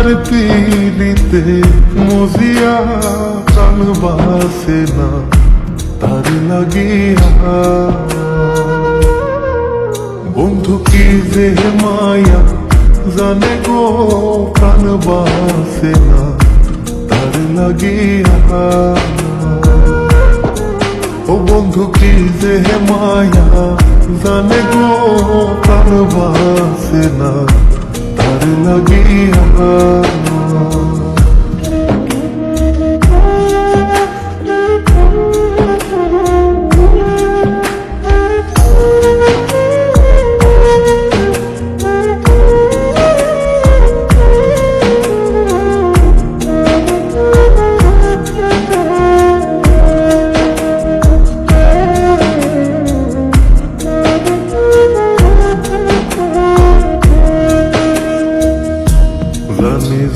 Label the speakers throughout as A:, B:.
A: করিলাম তার পিড়িতে মজিয়া প্রাণ বাসে না, তার লাগিয়া। বন্ধু কি যে মায়া জানে গো, প্রাণ বাসে না, তার লাগিয়া। ও বন্ধু কি যে মায়া জানে গো, প্রাণ বাসে না। তার লাগিয়া জানে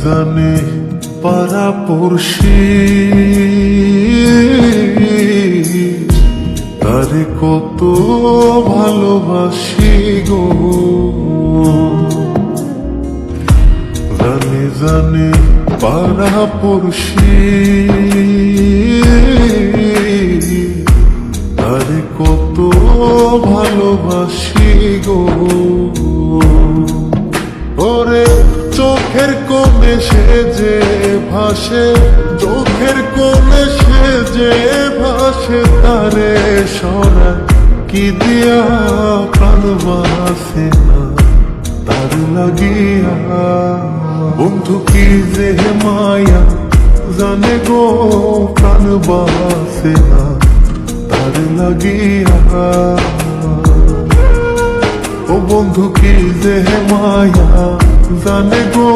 A: জানে পাড়া পড়শি। তারে কত ভালোবাসি গো। জানে জানে পাড়া পড়শি। তারে কত ভালোবাসি গো। চোখের কোণে সে যে ভাসে, চোখের কোণে সে যে ভাসে তারে সরা কি দিয়া প্রাণ না, তার লাগিয়া। বন্ধু কি যে মায়া জানে গো, প্রাণ না, তার লাগিয়া। ও বন্ধু কি যে মায়া জানে গো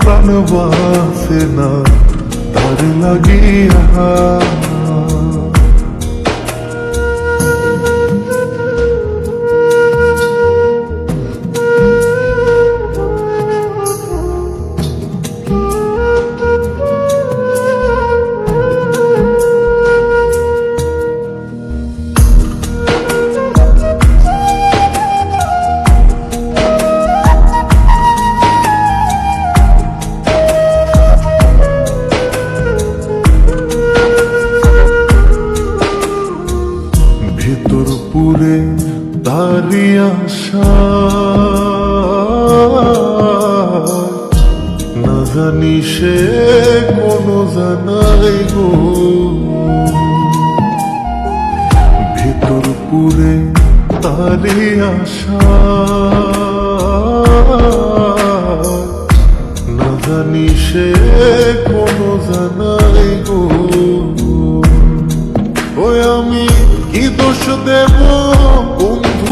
A: প্রাণ বাসে না তার লাগিয়া তারি আশা না জানি সে কোনো জানাই গো। ভেতর তারি আশা না জানি সে কোনো জানাই গো। ওই আমি কি দোষ দেব?